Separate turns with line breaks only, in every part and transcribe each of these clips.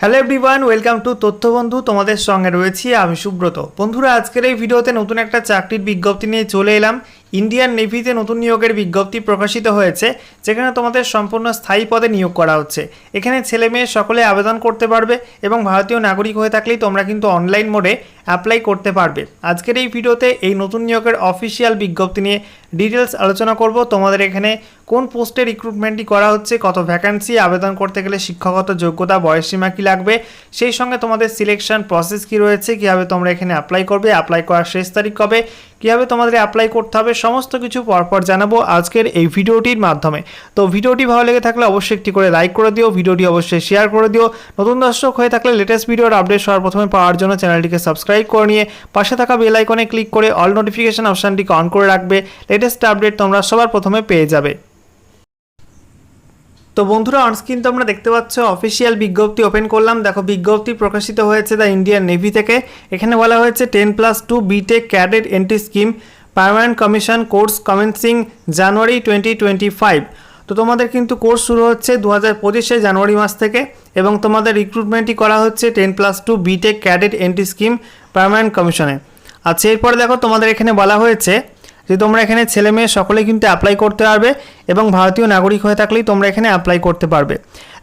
Hello everyone welcome to তথ্য বন্ধু তোমাদের সঙ্গে রয়েছি আমি সুব্রত। বন্ধুরা, আজকের এই ভিডিওতে নতুন একটা চাকরির বিজ্ঞপ্তি নিয়ে চলে এলাম। ইন্ডিয়ান নেভিতে নতুন নিয়োগের বিজ্ঞপ্তি প্রকাশিত হয়েছে, যেখানে তোমাদের সম্পূর্ণ স্থায়ী পদে নিয়োগ করা হচ্ছে। এখানে ছেলে মেয়ে সকলে আবেদন করতে পারবে এবং ভারতীয় নাগরিক হয়ে থাকলেই তোমরা কিন্তু অনলাইন মোডে অ্যাপ্লাই করতে পারবে। আজকের এই ভিডিওতে এই নতুন নিয়োগের অফিসিয়াল বিজ্ঞপ্তি নিয়ে ডিটেলস আলোচনা করব। তোমাদের এখানে কোন পোস্টে রিক্রুটমেন্টটি করা হচ্ছে, কত ভ্যাকান্সি আবেদন করতে গেলে শিক্ষাগত যোগ্যতা, বয়সসীমা কী লাগবে, সেই সঙ্গে তোমাদের সিলেকশন প্রসেস কী রয়েছে, কীভাবে তোমরা এখানে অ্যাপ্লাই করবে অ্যাপ্লাই করার শেষ তারিখ কবে কীভাবে তোমাদের অ্যাপ্লাই করতে হবে, সমস্ত কিছু পরপর জানাব আজকের এই ভিডিওটির মাধ্যমে। তো ভিডিওটি ভালো লেগে থাকলে অবশ্যই একটি করে লাইক করে দিও, ভিডিওটি অবশ্যই শেয়ার করে দিও। নতুন দর্শক হয়ে থাকলে লেটেস্ট ভিডিওর আপডেট সবার প্রথমে পাওয়ার জন্য চ্যানেলটিকে সাবস্ক্রাইব করে নিয়ে পাশে থাকা বেল আইকনে ক্লিক করে অল নোটিফিকেশান অপশানটিকে অন করে রাখবে। লেটেস্ট আপডেট তোমরা সবার প্রথমে পেয়ে যাবে। তো বন্ধুরা অনস্ক্রিন তোমরা দেখতে পাচ্ছ অফিসিয়াল বিজ্ঞপ্তি ওপেন করলাম। দেখো, বিজ্ঞপ্তি প্রকাশিত হয়েছে দ্য ইন্ডিয়ান নেভি থেকে। এখানে বলা হয়েছে ten plus two BTech cadet entry scheme permanent commission course commencing January twenty twenty five তো তোমাদের কিন্তু কোর্স শুরু হচ্ছে দু হাজার পঁচিশে জানুয়ারি মাস থেকে এবং তোমাদের রিক্রুটমেন্টই করা হচ্ছে ten plus two BTech cadet entry scheme permanent কমিশনে আচ্ছা এরপরে দেখো, তোমাদের এখানে বলা হয়েছে যে তোমরা এখানে ছেলে মেয়ে সকলে কিন্তু অ্যাপ্লাই করতে পারবে এবং ভারতীয় নাগরিক হয়ে থাকলেই তোমরা এখানে অ্যাপ্লাই করতে পারবে।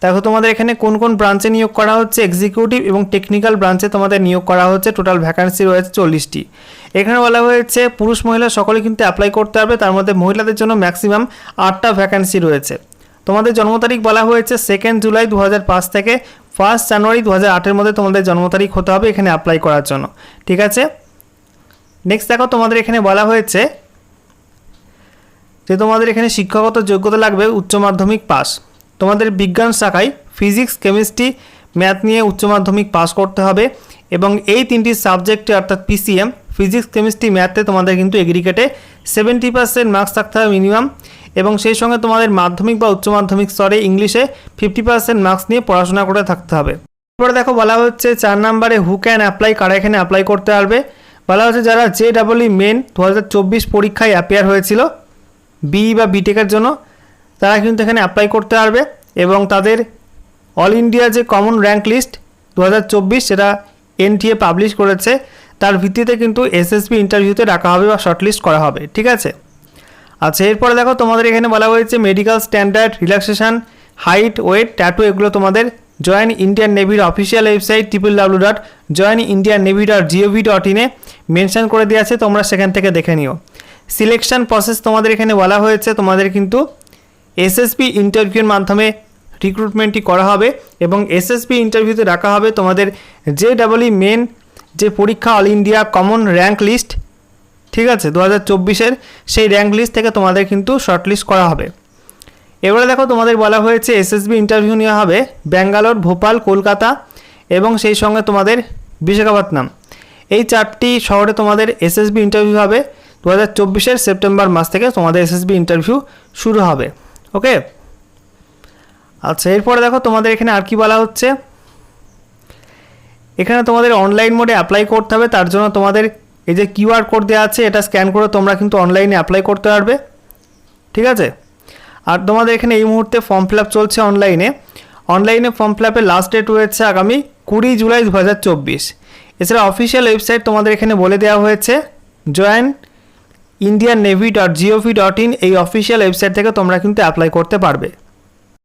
দেখো তোমাদের এখানে কোন কোন ব্রাঞ্চে নিয়োগ করা হচ্ছে? এক্সিকিউটিভ এবং টেকনিক্যাল ব্রাঞ্চে তোমাদের নিয়োগ করা হচ্ছে। টোটাল ভ্যাকান্সি রয়েছে চল্লিশটি। এখানে বলা হয়েছে পুরুষ, মহিলা সকলে কিন্তু অ্যাপ্লাই করতে পারবে। তার মধ্যে মহিলাদের জন্য ম্যাক্সিমাম আটটা ভ্যাকান্সি রয়েছে। তোমাদের জন্ম তারিখ বলা হয়েছে সেকেন্ড জুলাই দু থেকে ফার্স্ট জানুয়ারি দু হাজার মধ্যে তোমাদের জন্ম তারিখ হতে হবে এখানে অ্যাপ্লাই করার জন্য। ঠিক আছে? নেক্সট দেখো তোমাদের এখানে বলা হয়েছে যে তোমাদের এখানে শিক্ষাগত যোগ্যতা লাগবে উচ্চ মাধ্যমিক পাস। তোমাদের বিজ্ঞান শাখায় ফিজিক্স, কেমিস্ট্রি, ম্যাথ নিয়ে উচ্চ মাধ্যমিক পাস করতে হবে এবং এই তিনটি সাবজেক্টে অর্থাৎ পিসিএম, ফিজিক্স, কেমিস্ট্রি, ম্যাথে তোমাদের কিন্তু এগ্রিকেটে সেভেন্টি পার্সেন্ট মার্কস থাকতে হবে মিনিমাম এবং সেই সঙ্গে তোমাদের মাধ্যমিক বা উচ্চ মাধ্যমিক স্তরে ইংলিশে ফিফটি পার্সেন্ট মার্কস নিয়ে পড়াশোনা করে থাকতে হবে। তারপরে দেখো বলা হচ্ছে চার নম্বরে হু ক্যান অ্যাপ্লাই কারা এখানে অ্যাপ্লাই করতে পারবে? বলা হচ্ছে যারা জে ডাবলই মেন দু হাজার চব্বিশ পরীক্ষায় অ্যাপিয়ার হয়েছিল বি বা বিটেকের জন্য, তারা কিন্তু এখানে অ্যাপ্লাই করতে পারবে এবং তাদের অল ইন্ডিয়া যে কমন র্যাঙ্ক লিস্ট দু হাজার চব্বিশ সেটা এনটিএ পাবলিশ করেছে, তার ভিত্তিতে কিন্তু এসএসবি ইন্টারভিউতে রাখা হবে বা শর্টলিস্ট করা হবে, ঠিক আছে? আচ্ছা এরপরে দেখো তোমাদের এখানে বলা হয়েছে medical standard relaxation height weight tattoo এগুলো তোমাদের join Indian নেভির official website triple W dot join Indian navy dot GOV dot ইনে মেনশন করে দেওয়া আছে, তোমরা সেখান থেকে দেখে নিও। সিলেকশন প্রসেস তোমাদের এখানে বলা হয়েছে, তোমাদের কিন্তু এসএসপি ইন্টারভিউর মাধ্যমে রিক্রুটমেন্টটি করা হবে এবং এসএসপি ইন্টারভিউতে রাখা হবে তোমাদের যে ডাবলই মেন যে পরীক্ষা all India common rank list ঠিক আছে দু হাজার সেই র্যাঙ্ক লিস্ট থেকে তোমাদের কিন্তু শর্টলিস্ট করা হবে। এবারে দেখো তোমাদের বলা হয়েছে এসএসবি ইন্টারভিউ নেওয়া হবে, ব্যাঙ্গালোর, ভোপাল, কলকাতা এবং সেই সঙ্গে তোমাদের বিশাখাপত্তনম। এই চারটি শহরে তোমাদের এসএসবি ইন্টারভিউ হবে। দু হাজার চব্বিশের সেপ্টেম্বর মাস থেকে তোমাদের এসএসবি ইন্টারভিউ শুরু হবে। ওকে? আচ্ছা এরপরে দেখো তোমাদের এখানে আর কি বলা হচ্ছে। এখানে তোমাদের অনলাইন মোডে অ্যাপ্লাই করতে হবে। তার জন্য তোমাদের এই যে কিউআর কোড দেওয়া আছে, এটা স্ক্যান করে তোমরা কিন্তু অনলাইনে অ্যাপ্লাই করতে পারবে। ঠিক আছে? আর তোমাদের এখানে এই মুহূর্তে ফর্ম ফিল চলছে অনলাইনে অনলাইনে ফর্ম ফিল লাস্ট ডেট রয়েছে আগামী কুড়ি জুলাই দু হাজার চব্বিশ। এছাড়া অফিসিয়াল ওয়েবসাইট তোমাদের এখানে বলে দেওয়া হয়েছে join Indian navy dot gov dot in এই অফিসিয়াল ওয়েবসাইট থেকে তোমরা কিন্তু অ্যাপ্লাই করতে পারবে।